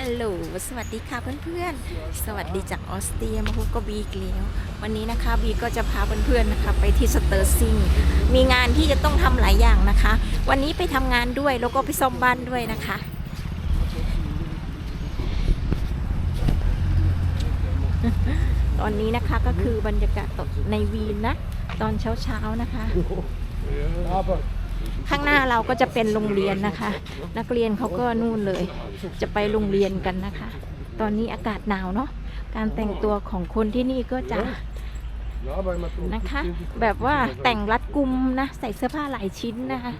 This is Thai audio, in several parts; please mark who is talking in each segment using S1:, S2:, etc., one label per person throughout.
S1: ฮัลโหล สวัสดีค่ะเพื่อนๆ สวัสดีจากออสเตรียมาพบกับบีอีกแล้ว วันนี้นะคะบีก็จะพาเพื่อนๆนะคะไปที่สเตอร์ซิง มีงานที่จะต้องทำหลายอย่างนะคะ วันนี้ไปทำงานด้วยแล้วก็ไปซ่อมบ้านด้วยนะคะ ตอนนี้นะคะก็คือบรรยากาศในวีนนะ ตอนเช้าๆนะคะ ข้างหน้าเราก็จะเป็นโรงเรียนนะคะ นักเรียนเขาก็นู่นเลย จะไปโรงเรียนกันนะคะ ตอนนี้อากาศหนาวเนาะการแต่งตัวของคนที่นี่ก็จะนะคะ แบบว่าแต่งรัดกุมนะใส่เสื้อผ้าหลายชิ้นนะคะ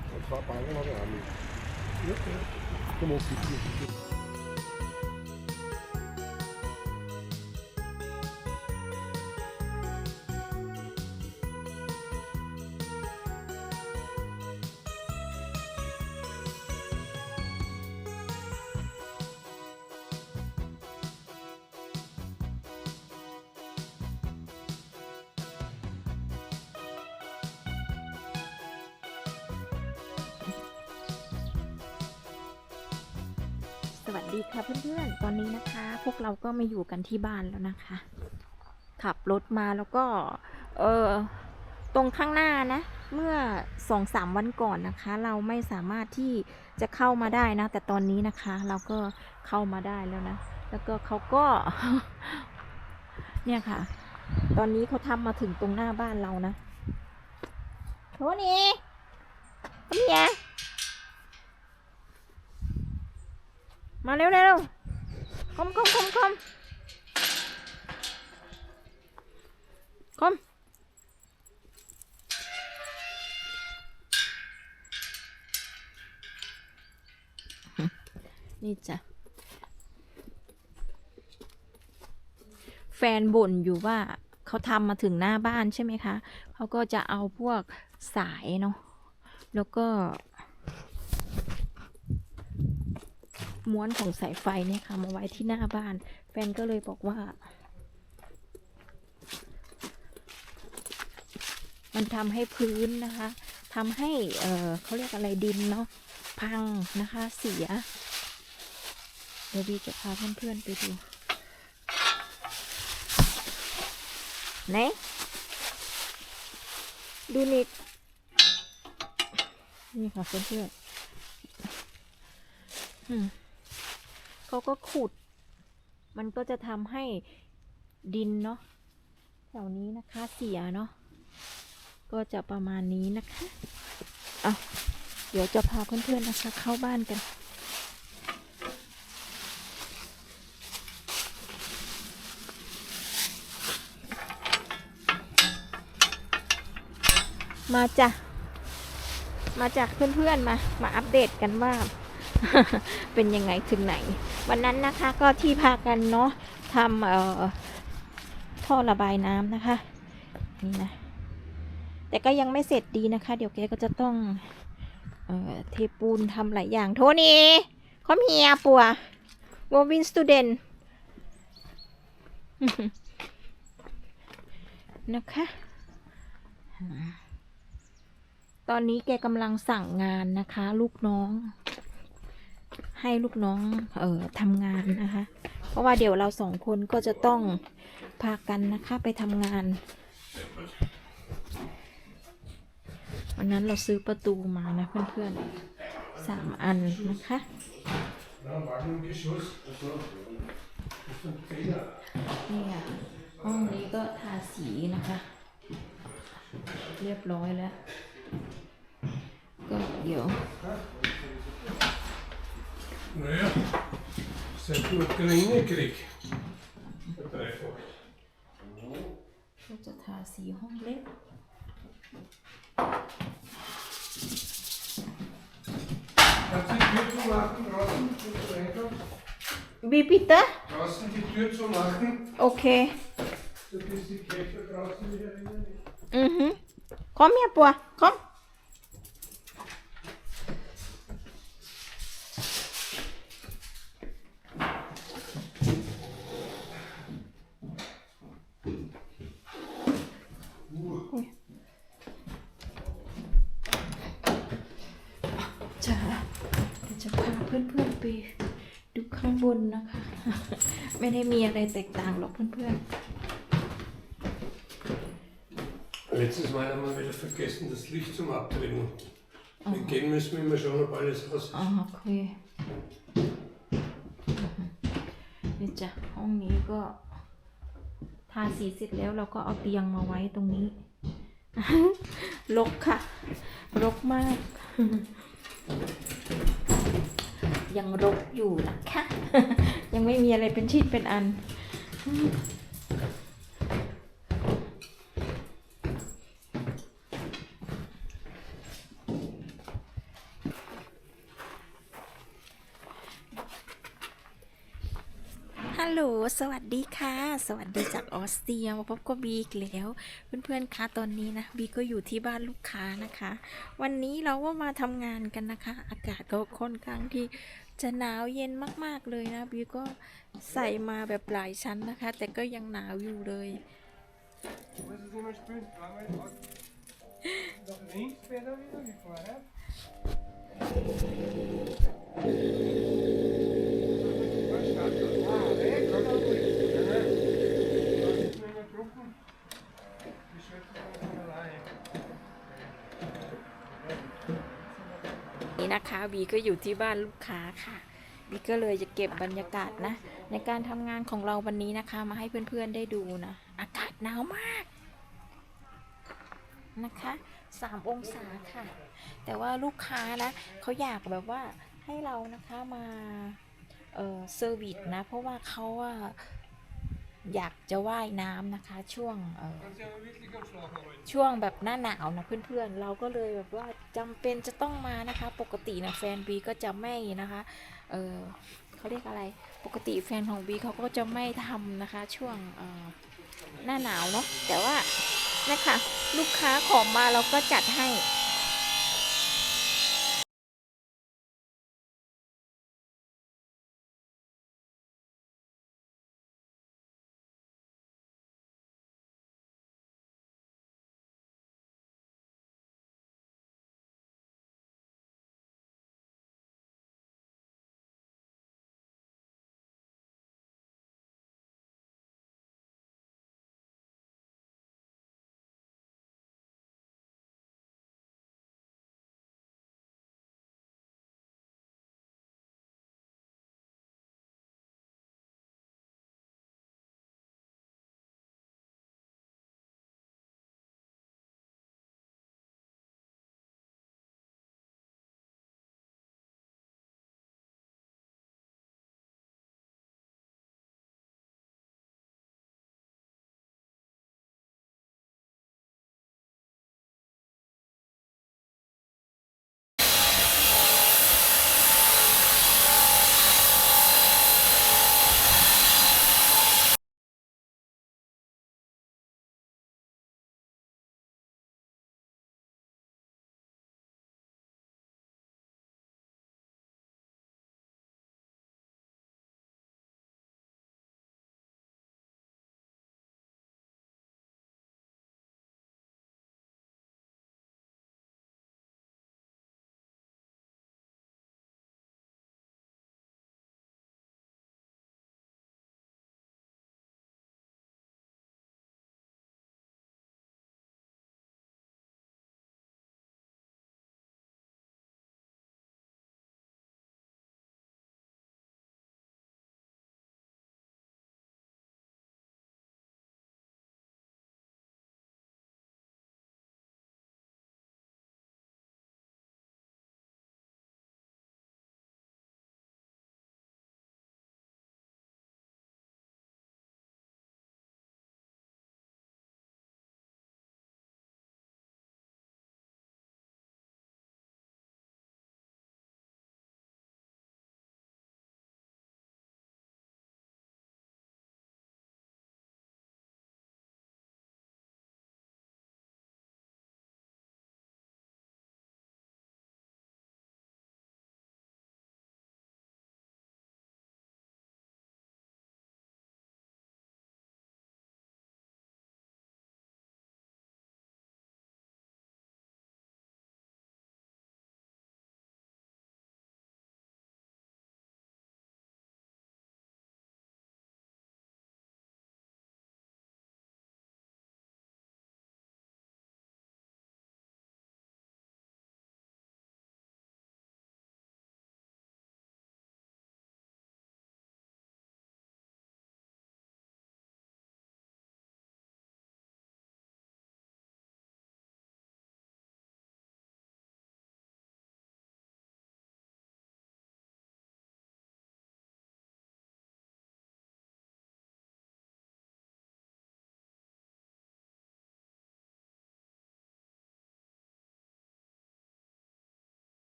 S1: วัสดีค่ะเพื่อนๆ ตอนนี้นะคะ พวกเราก็มาอยู่กันที่บ้านแล้วนะคะ ขับรถมาแล้วก็ เออตรงข้างหน้านะ เมื่อสองสามวันก่อนนะคะ เราไม่สามารถที่จะเข้ามาได้นะ แต่ตอนนี้นะคะ เราก็เข้ามาได้แล้วนะ แล้วก็เขาก็ เนี่ยค่ะ ตอนนี้เขาทำมาถึงตรงหน้าบ้านเรานะโทนี่เนี่ย มาเร็วเร็วคอมคอมคอมคอมคอมนี่จ้ะ แฟนบ่นอยู่ว่าเขาทำมาถึงหน้าบ้านใช่ไหมคะ เขาก็จะเอาพวกสายเนาะ แล้วก็ ม้วนของสายไฟเนี่ยค่ะมาไว้ที่หน้าบ้าน แฟนก็เลยบอกว่า มันทำให้พื้นนะคะทำให้เออเขาเรียกอะไรดินเนาะพังนะคะเสีย เดี๋ยวบีจะพาเพื่อนๆไปดูไหนดูนิดนี่ค่ะเพื่อนๆอืม เขาก็ขุด มันก็จะทำให้ดินเนาะแถวนี้นะคะเสียเนาะก็จะประมาณนี้นะคะเอาเดี๋ยวจะพาเพื่อนๆนะคะเข้าบ้านกันมาจ้ะ มาจากเพื่อนๆมา มาอัปเดตกันว่า เป็นยังไงถึงไหน วันนั้นนะคะก็ที่พากันเนาะทำเอ่อท่อระบายน้ำนะคะ นี่นะ แต่ก็ยังไม่เสร็จดีนะคะ เดี๋ยวแกก็จะต้องเอ่อเทปูนทำหลายอย่างโทนี่คอมเฮียปัววอวินสตูเดนนะคะ ตอนนี้แกกำลังสั่งงานนะคะ ลูกน้อง ให้ลูกน้องเอ่อทำงานนะคะ เพราะว่าเดี๋ยวเราสองคนก็จะต้องพากันนะคะไปทำงานวันนั้นเราซื้อประตูมานะเพื่อนๆสามอันนะคะนี่ค่ะห้องนี้ก็ทาสีนะคะ เรียบร้อยแล้ว ก็เดี๋ยวาสีห้องเล็ก
S2: Gaat die deur zo lachen draußen? Zit er reinkommen?
S1: บีปีเตอร์
S2: Draußen die Tür zu machen,
S1: โอเค
S2: dass die Käfer draußen wieder rein.
S1: อือฮึคอมเมียปัวคอมจะเดี๋ยวจะพาเพื่อนๆ ไปดูข้างข้างบนนะคะ ไม่ได้มีอะไรแตกต่างหรอกเพื่อน
S2: Letztes Mal haben wir wieder vergessen, das Licht zum Abdrehen. Wenn gehen müssen wir immer schauen, ob alles aus
S1: ๆอ๋อโอเคนี่จ้ะห้องนี้ก็ ทาสีเสร็จแล้วเราก็เอาเตียงมาไว้ตรงนี้ รกค่ะ รกมาก ยังรกอยู่นะคะ ยังไม่มีอะไรเป็นชิ้นเป็นอัน ฮัลโหล สวัสดีค่ะ สวัสดีจากออสเตรียมาพบกับบีอีกแล้ว เพื่อนๆ คะ ตอนนี้นะ บีก็อยู่ที่บ้านลูกค้านะคะ วันนี้เราก็มาทำงานกันนะคะ อากาศก็ค่อนข้างที่ จะหนาวเย็นมาก ๆ เลยนะบีก็ใส่มาแบบหลายชั้นนะคะ แต่ก็ยังหนาวอยู่เลย บีก็อยู่ที่บ้านลูกค้าค่ะบีก็เลยจะเก็บบรรยากาศนะ ในการทำงานของเราวันนี้นะคะ มาให้เพื่อนๆได้ดูนะ อากาศหนาวมากนะคะสามองศาค่ะ แต่ว่าลูกค้านะเขาอยากแบบว่าให้เรานะคะมาเออเซอร์วิสนะ เพราะว่าเขาอะ อยากจะว่ายน้ำนะคะ ช่วงช่วงแบบหน้าหนาวนะเพื่อนๆ เราก็เลยแบบว่าจำเป็นจะต้องมานะคะ ปกตินะแฟนบีก็จะไม่นะคะเออเขาเรียกอะไรปกติแฟนของบีเขาก็จะไม่ทำนะคะ ช่วงหน้าหนาวเนาะแต่ว่านะคะลูกค้าขอมาเราก็จัดให้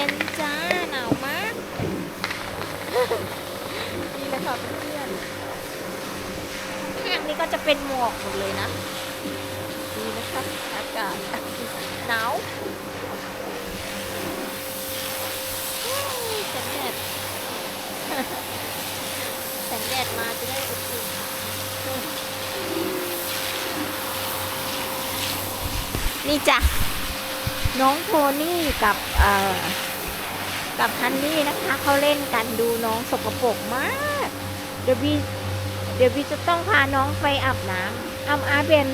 S1: ย็นจ้า หนาวมาก นี่เลยค่ะเพื่อนข้างนี้ก็จะเป็นหมอกหมดเลยนะ ดีนะคะอากาศหนาวแสงแดดแสงแดดมาจะได้อบอุ่นนี่จ้ะน้องโทนี่กับเอ่อ กับฮันนี่นะคะเขาเล่นกันดูน้องสกปรกมาก เดี๋ยวบีเดี๋ยวบีจะต้องพาน้องไปอาบน้ำอาบอาเบน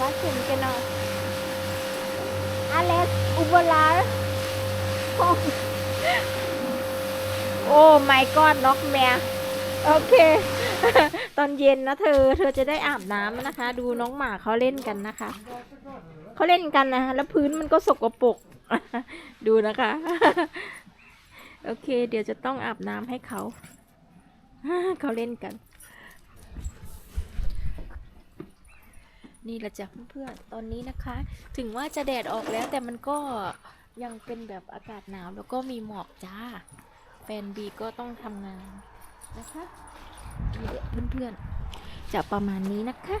S1: ว่าเข็มกันเนาะอเลสอุบลาร์โอ้โอ้ไม่กอดน็อกแมโอเค ตอนเย็นนะเธอ เธอจะได้อาบน้ำนะคะ ดูน้องหมาเขาเล่นกันนะคะ เขาเล่นกันนะแล้วพื้นมันก็สกปรกดูนะคะ โอเค เดี๋ยวจะต้องอาบน้ำให้เขาเขาเล่นกัน นี่ละจ้ะเพื่อนๆตอนนี้นะคะ ถึงว่าจะแดดออกแล้วแต่มันก็ยังเป็นแบบอากาศหนาวแล้วก็มีหมอกจ้า แฟนบีก็ต้องทำงานนะคะเพื่อนๆจะประมาณนี้นะคะ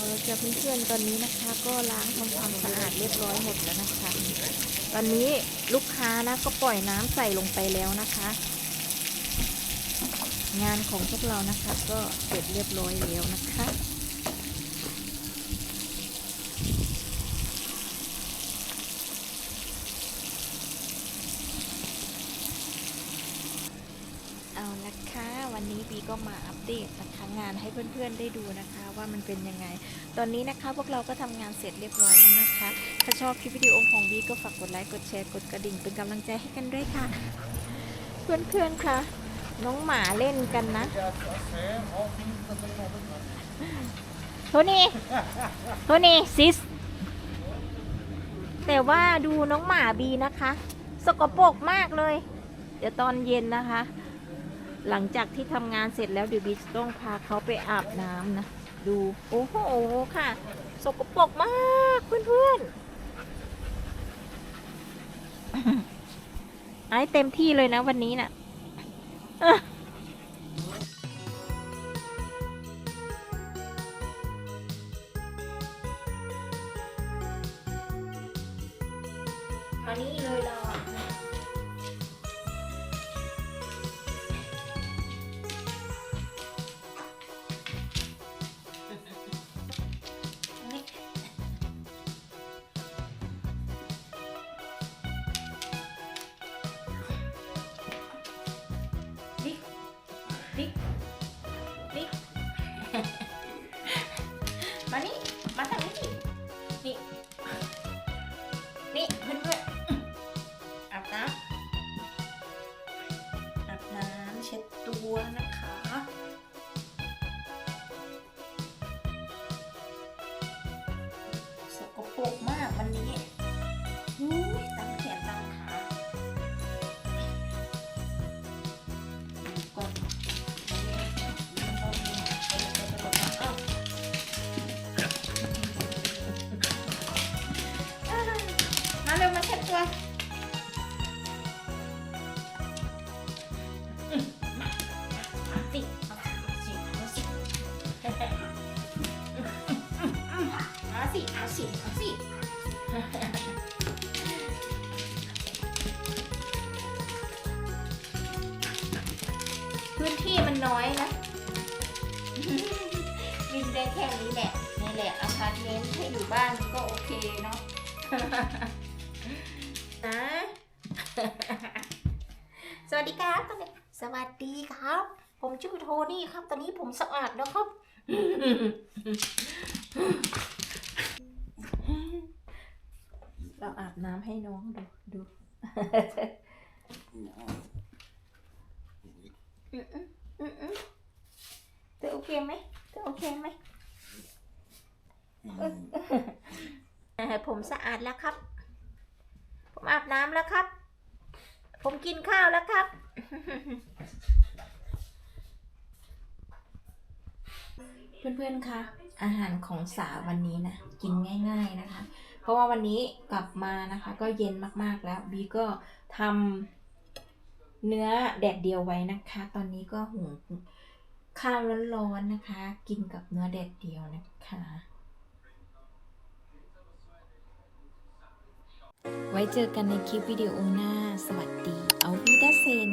S1: เอาละจ้ะเพื่อนๆตอนนี้นะคะ ก็ล้างทำความสะอาดเรียบร้อยหมดแล้วนะคะ ตอนนี้ลูกค้านะก็ปล่อยน้ำใส่ลงไปแล้วนะคะ งานของพวกเรานะคะ ก็เสร็จเรียบร้อยแล้วนะคะ เอาละค่ะวันนี้บีก็มาอัป เดตนะคะงานให้เพื่อนๆได้ดูนะคะว่ามันเป็นยังไง ตอนนี้นะคะพวกเราก็ทำงานเสร็จเรียบร้อยแล้วนะคะ ถ้าชอบคลิปวิดีโอของบีก็ฝากกดไลค์กดแชร์กดกระดิ่งเป็นกำลังใจให้กันด้วยค่ะ เพื่อนๆค่ะ น้องหมาเล่นกันนะโทนี่โทนี่ซิส แต่ว่าดูน้องหมาบีนะคะ สกปรกมากเลย เดี๋ยวตอนเย็นนะคะ หลังจากที่ทำงานเสร็จแล้วเดี๋ยวบีจะต้องพาเขาไปอาบน้ำนะ ดูโอ้โหค่ะ สกปรกมากเพื่อนๆไอ้เต็มที่เลยนะวันนี้น่ะ นะ สวัสดีครับตอนนี้สวัสดีครับ ผมชื่อโทนี่ครับ ตอนนี้ผมสะอาดแล้วครับ เราอาบน้ำให้น้องดูดูอืมอืมอืมอืมเธอโอเคไหมเธอโอเคไหมเออเออผมสะอาดแล้วครับ ผมอาบน้ำแล้วครับ ผมกินข้าวแล้วครับ เพื่อนๆคะอาหารของสาววันนี้นะกินง่าย ๆนะคะ เพราะว่าวันนี้กลับมานะคะ ก็เย็นมากๆแล้วบีก็ทำเนื้อแดดเดียวไว้นะคะ ตอนนี้ก็หุงข้าวร้อนๆนะคะ กินกับเนื้อแดดเดียวนะคะ ไว้เจอกันในคลิปวิดีโอหน้า สวัสดี เอาวิดาเซน